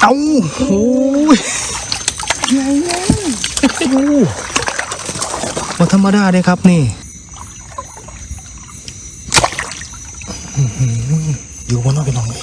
เอาโอ้ยใหญ่เลยโอ้มาธรรมดาเลยครับนี่อยู่บนนอกไปน้องเลย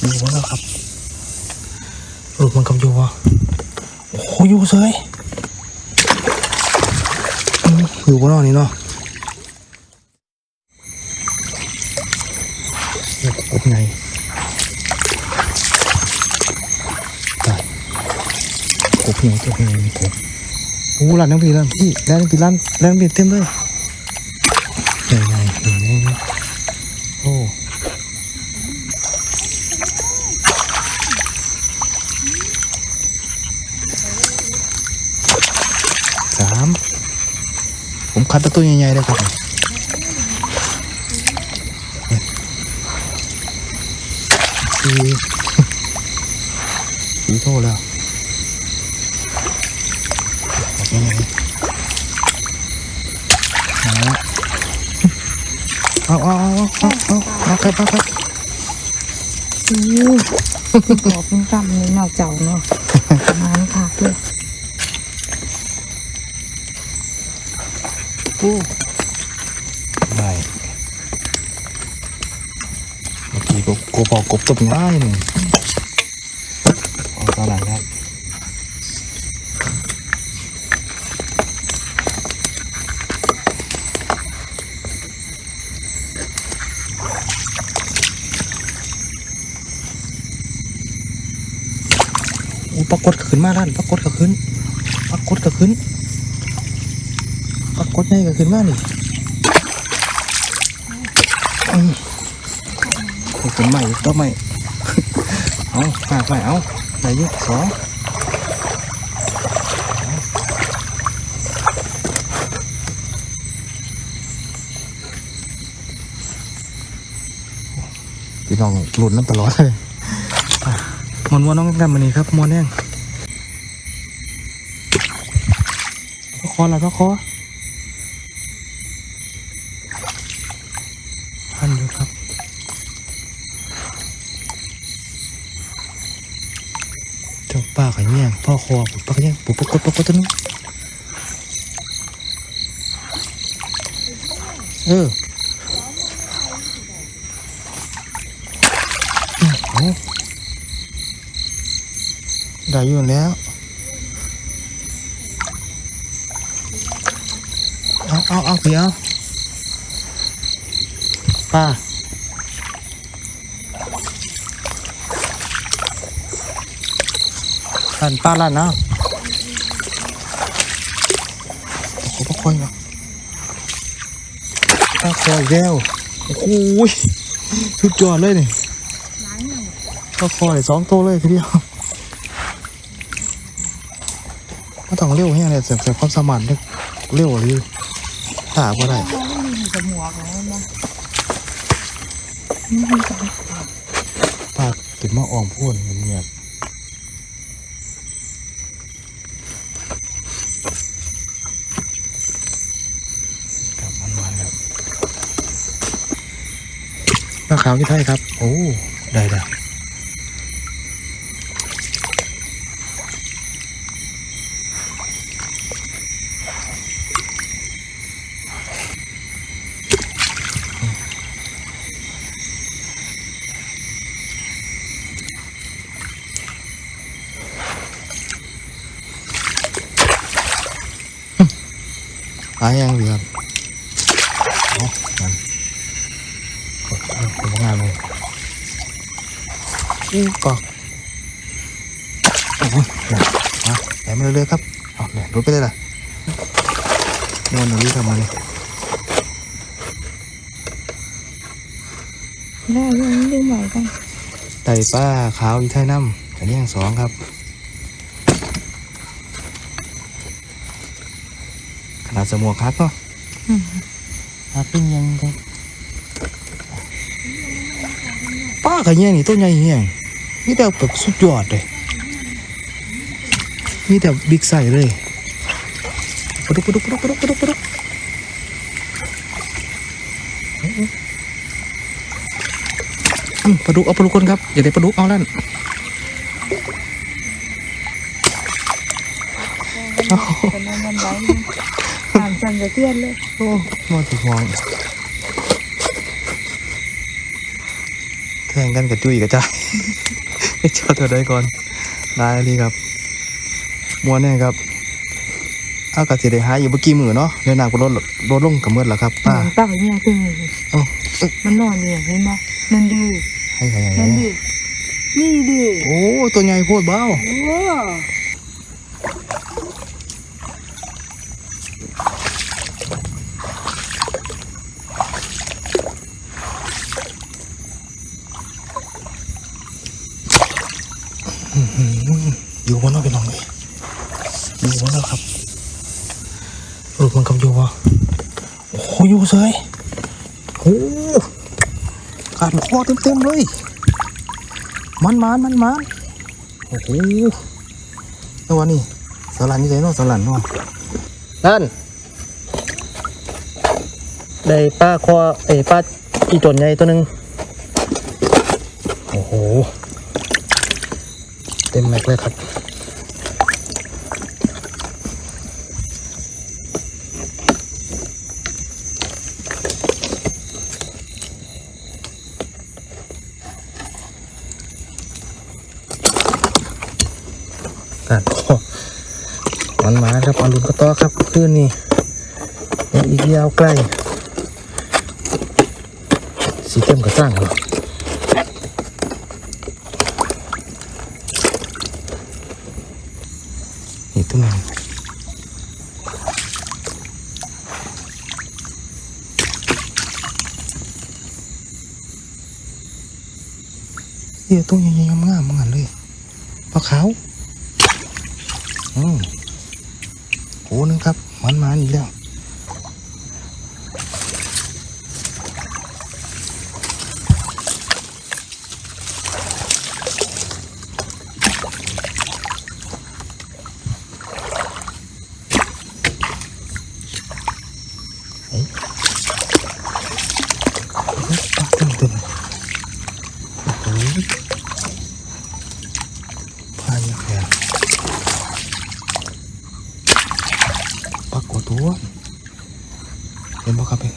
อยู่บนนอกครับลูกมันกับอยู่วะโอ้อยู่เฉยอยู่บนนอกนี่เนาะกบไง กบไงกบไงมีกบโอ้ร้านน้ำพีร้านพี่ร้านน้ำพีร้านร้านน้ำพีเต็มเลยใหญ่ใหญ่ใหญ่โอ้สามผมคัดต่ตัวใหญ่ๆเลยครับเนี่สี่สี่โทษแล้ว เอาเอาเอาเอาเอาเอาครับเอาครับอู้บอกเป็นกำเลยเนาะเจ้าเนาะงานค่ะเลยโอ้ได้เมื่อกี้ก็กบเอากบตบง่ายหนึ่ง ปรากฏก็ขึ้นมาล้านปรากฏก็ขึ้นปรากฏก็ขึ้นปรากฏไงก็ขึ้นมานี่อืมเอาขึ้นใหม่ต่อใหม่เอาหากใหม่เอาได้อยุสองพี่น้องหลุดน้ำตลอดเลยมวนวนน้องกันมานี่ครับมวนแน่ง อละพระคอพันอยู่ครับเจ้าป้าขยี้ยงพ่อคอปุ๊บปักขยี้ยปุ๊บปักกดปักกดตัวนึงเออได้อยู่แล้ว เอาเอาเอาพี่เอาป้าหันป้าลั่นนะโอ้โหค่อยๆนะป้าคอยแววโอ้โหยสุดยอดเลยนี่ร้านเนี่ยป้าคอยสองโตวเลยทีเดียวไม่ต้องเร็วให้เนี่ยเสริมเสริมความสมารถเร็วเลยาว่าได้เขาไม่มีกับหมวกแล้วนะนี่คือการป้าติดมาอ่อมพูนเงียบๆกลับมันมันครับปลาขาวที่ไทยครับ โอ้ ได้แล้ว อ้โหเนี่ยมาแหลมมาเรื่อยๆครับเอาเนี่ยรถไปได้ละมวนหนุ่ยทำมาเลยได้ยังดึงไหวกันไต่ป้าขาวอีไทยน้ำกันย่างสองครับ ขนาดสมวกครับเนาะอืมอาเป็นยังไงป้าขยี้นี่ตัวใหญ่เหี้ยงมีแต่แบบสุดยอดเลย มีแต่บิ๊กไซส์เลยปลาดุกปลาดุกปลาดุกปลาดุกปลาดุกปลาดุกอืมปลาดุกเอาปลาดุกคนครับอย่าได้ปลาดุกเอาลั่นกันนั่นมันไว้ถามสั่นจะเทียนเลยโอ้มอถูกมองแทงกันกับจุ้ยกับจ้ายเจ้าเธอได้ก่อนได้เลยครับ มัวแน่ครับเอากระสิได้หาอยู่เมื่อกี้มือเนาะเดินหนักก็ลดลดลงกับเมื่อแล้วครับป้าป้าก็เนี่ยขึ้นเลยเอ้าเอ๊ะมันนอนอยู่เห็นไหมนั่นดิให้ใครนั่นดินี่ดิโอ้ตัวใหญ่โคตรเบ้าโอ้ อยู่บนนั้นไปลองเลยอยู่บนนั้นครับรูปมันกับอยู่วะ โอ้โหอยู่เสยโอ้ขาดคอเต็มๆเลย มันมันมันมันโอ้โหแล้ววันนี้สลันนี่ใจเนาะสลันเนาะนั่นได้ปลาคอเอ้ยปลาอีตัวใหญ่ตัวหนึ่งโอ้โห เต็มแม็กเลยครับ กันมันมาครับอลุนกระต้อครับคืนนี้ยังอีกยาวไกลสีเต็มกระสร้างเหรอนี่ตัวหนึงเดี๋ยวตัวใหญ่ๆงามๆเหมือนกันเลยปลาขาว อืมโหนึงครับ มันมาอีกแล้วเฮ้ยเฮ้ยปลาเต็มเต็มเลยโอ้โหพายยังแข็ง ปรากฏตัว เห็นบ่ครับเป็น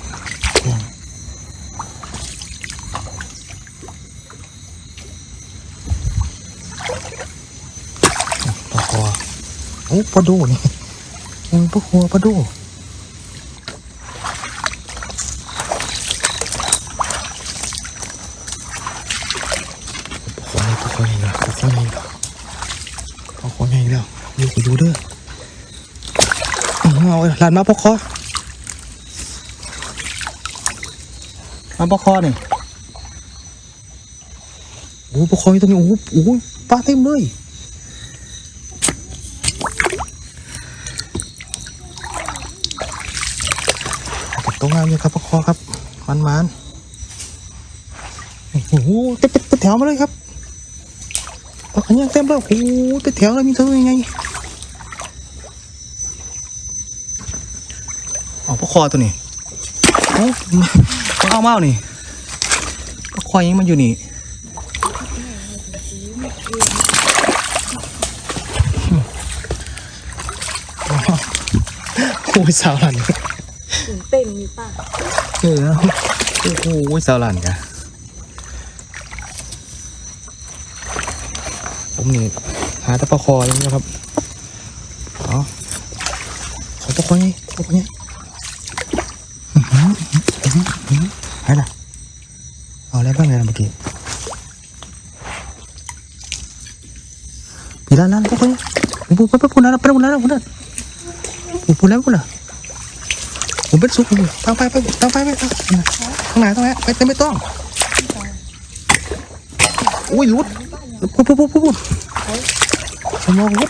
เนี่ยปลาคอโอ้ปลาดูนี่โอ้ยปลาหัวปลาดูปลาคอนี่ปลาคนี่ะปลาคอนี่นะปลาคอนี่แล้วอยู่กับอยู่เด้อเอาหลานมาปอกคอ มาปอกคอนี่โอ้ปอกคออยู่ตรงนี้โอ้โหโอ้ปลาเต็มเลยตัวงามอยู่ครับปอกคอครับมันมันโอ้โหเป็นเป็นเป็นแถวมาเลยครับปลาขันยังเต็มเลยโอ้โหเป็นแถวเลยมีเท่ายังไงเอาพวกคอตัวนี้เอ้ามันเอาเมานี่พวกคอยังมันอยู่นี่โอ้ยสาวหลันตื่นเต้นมีป้าเออโอ้โหสาวหลันกะผมนี่หาตะปลาคออย่างนี้ครับ เอาขอปลาคอนี่ปลาคอนี่ ไปละเอาอะไรบ้างเลยนะเมื่อกี้ปีละนั้นพวกนี้ปุ๊บปุ๊บปุ๊บปุ๊บนั้นปุ๊บนั้นปุ๊บนั้นปุ๊บปุ๊บแล้วปุ๊บนั้นผมเป็นสุกผมตั้งไปไปตั้งไปไปตั้งข้างไหนตั้งไหนไปเต็มไม่ต้องอุ้ยรุดปุ๊บปุ๊บปุ๊บปุ๊บสมองรุด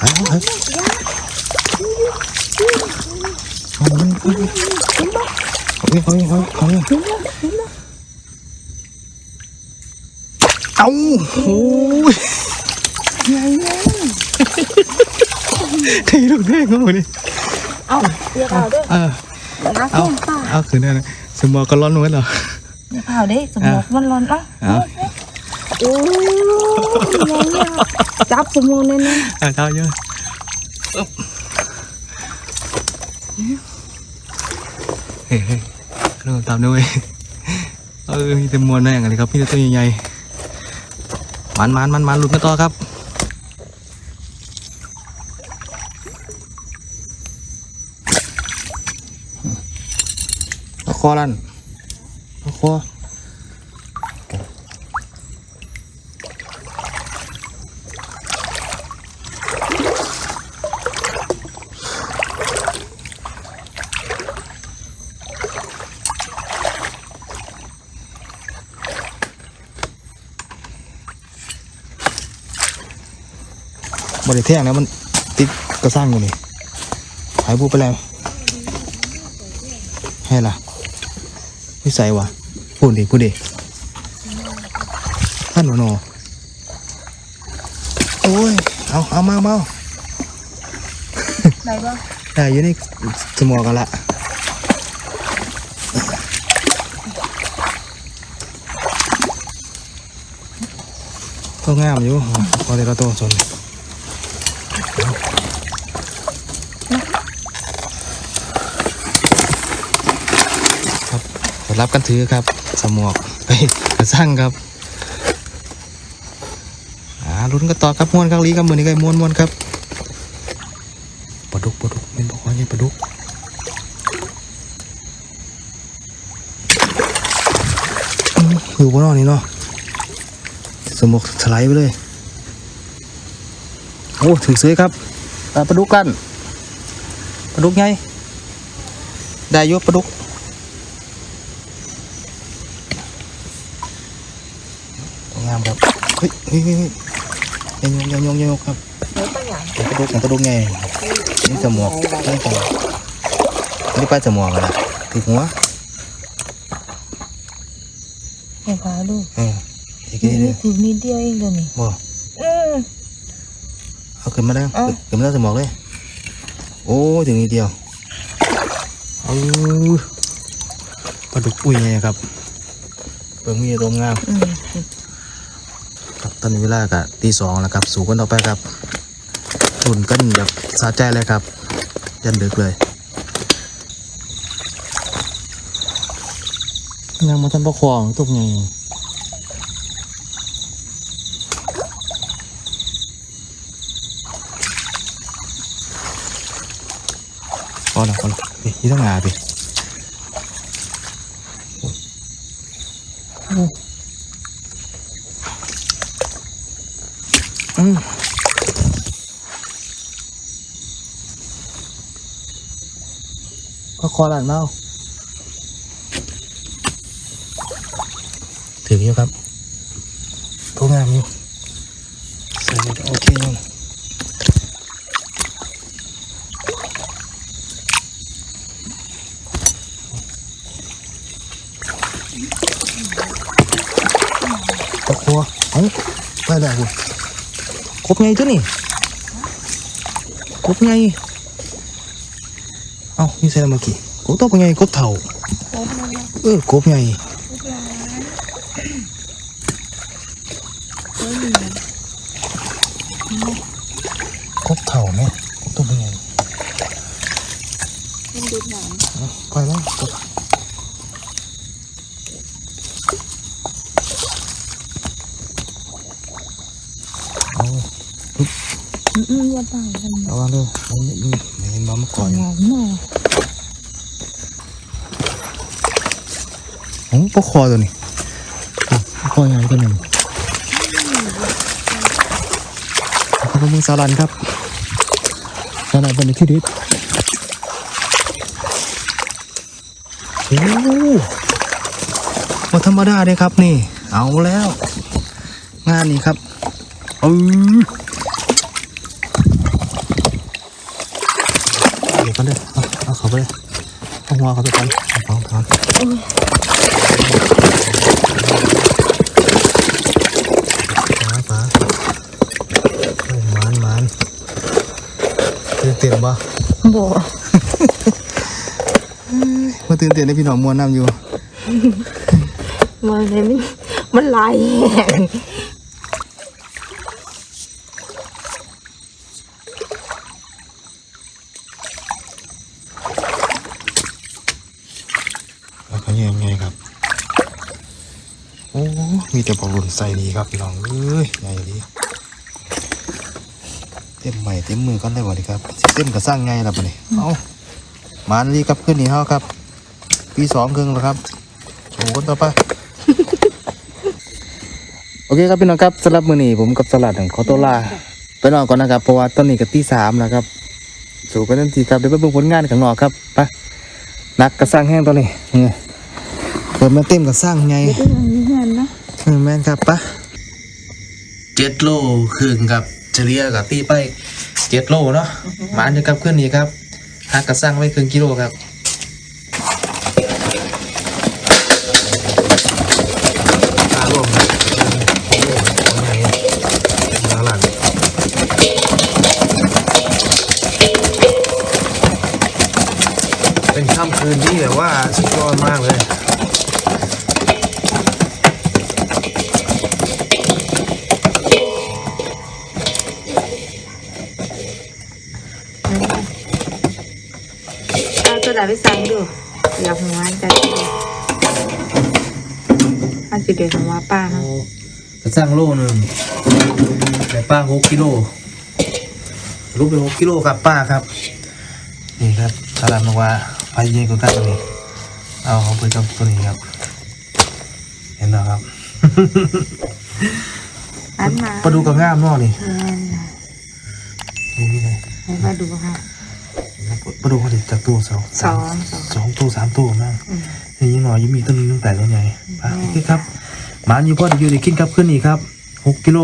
เอาเอา เอาเอาเอาเอาเอาเอาเอาโอ้ยใหญ่เลยทีลูกเด้งเขาเนี่เอาเรียกเอาด้วยเออเอาเอาเอาคืนได้เลยสมองก็ร้อนเหมือนเหรอเนี่ยพเผาด้สมองมันร้อนอะอาโอ้ยยังเนี่ยจับสมองแน่นอะเท้าเยอะ เฮ้ยเฮ้ยเริ่มตามด้วยเออมีแต่มวนแน่งอะไรครับพี่ตัวใหญ่ๆมันมันมันมันหลุดมาต่อครับคอลันคอ บ่ได้แท่งแล้วมันติดกระสังอยู่นี่หายบูไปแล้วให้ล่ะนิสัยวะพูดดิพูดดิท่านหนูหนอโอ้ยเอาเอามาเอามาๆได้ป่ะได้อยู่ในสมองกันละก็งามอยู่พอเดี๋ยวเราโตสนครับกด รับกันถือครับ สมอกเฮ้ยกระสั่งครับอ่าลุ้นกันต่อครับม้วนครับลีครับมือนี้ก็ม้วนม้วนครับปลาดุกปลาดุกเป็นบอกว่าไงปลาดุกอยู่บนนอกนี่เนาะสมอกสไลด์ไปเลยโอ้ถือเสื้อครับปลาดุกกันปลาดุกไงได้อยกปลาดุก งามครับ เฮ้ยเฮ้ยเฮ้ยเฮ้ยยังยงยังยงยังครับเดี๋ยวไปอย่างกระดูกของกระดูกไงนี่จมูกนี่จมูกนี่ป้ายจมูกอะไรถือหัวเห็นพาดูเอออีกนิดนึนี่งถือนิดเดียวเองเดี๋ยวนี้บ่อืมเอาขึ้นมาได้เขึ้นมาได้จมูกเลยโอ้ถึงนิดเดียวเอาปลาดุกอุ้ยไงครับเปิงมีตรงงามอืม ตอนนี้เวลากะตีสองแล้วครับ สู่กันต่อไปครับหุ่นกันแบบสะใจเลยครับ ยันดึกเลย ยังมาทันประคองตุกไงพอแล้วพอแล้วไปยี่ต้องงาไป อืมประคอหลานเมาถึงอยู่ครับตัวงามอยู่ใส่เลยก็โอเคอยู่ตะคัวเอ้าไปได้บุก บไงตัวนี่กบไงเอ้านี่ใส่แล้วเมื่อกี้กบตัวเป็นไงกบเถ่า โอ้ยมัน เออกบไง ลูกหลานเฮ้ย กบเถ่าไหมกบตัวเป็นไง มันดูหนัง เอาไปแล้วกบเอา อื มอืมอย่าไปกันระวังด้วยมันนี่เห็นบ้ามาก่อนหอมหน่อยโอ้ปลาคอตัวนี้ปลาคอใหญ่ตัวหนึ่งขอบคุณมึงสารันครับสารันเป็นที่ดิบโอ้มาธรรมดาเลยครับนี่ เอาแล้ว งานนี้ครับเออ เดี๋ยวกันเลยเอาเอาเขาไปเลยเอาหัวเขาไปก่อนเอาของถอนป้าป้าโอ้มันมันตื่นเต้นปะบ่มาตื่นเต้นในพี่น้องมวนน้ำอยู่ มันเลยมันมันลายแห้ง แล้วก็ยังไงครับ โอ้ มีแต่บอลลุนใส่ดีครับพี่น้องเอ้ยใหญ่ดีเต็มใหม่เต็มมือกันได้บ่ดีครับสิเต็มก็สร้างไงล่ะบ่นี่เอามานรีครับขึ้นนี่เฮาครับปีสองครึ่งแล้วครับโอ้คนต่อไปโอเคครับพี่น้องครับสำหรับมื้อนี้ผมกับสลัดของขอตัวลาไปนอนก่อนนะครับเพราะว่าตอนนี้ก็ตีสามแล้วครับสู่กันทันทีครับเดี๋ยวไปเบิ่งผลงานข้างนอกครับไปนักกระสร้างแห้งตัวนี้นี่เปิดมาเต็มกระสร้างไง แม่นครับปะเจ็ดโลครึ่งครับเฉลี่ยกับตีไปเจ็ดโลเนาะหมาจะกลับขึ้นนี่ครับหักกระสร้างไว้ครึ่งกิโลครับปลารวมครับโอ้โหของใหญ่มาหลังเป็นค่ำคืนที่แบบว่า เด็ดหัวป้าเนาะกระสร้างโลหนึ่งแต่ป้าหกกิโลรูปเป็นหกกิโลครับป้าครับ นี่ครับตลาดบอกว่าไปเย็นกว่ากันตัวนี้ เอาเขาไปกับตัวนี้ครับ เห็นแล้วครับอันมาปลาดูกับง่ามเนอกนี่แม่นนะนี่นี่เลยให้มาดูค่ะปลาดูเขาเด็ดจากตัวสองสองสองสองตัวสามตัวมากอืมนี่ยังหน่อยยังมีตัวนึงตั้งแต่ตัวใหญ่ไปโอเคครับ หมาอยู่พอดีอยู่เดี๋ยวกินครับขึ้นอีกครับหกกิโล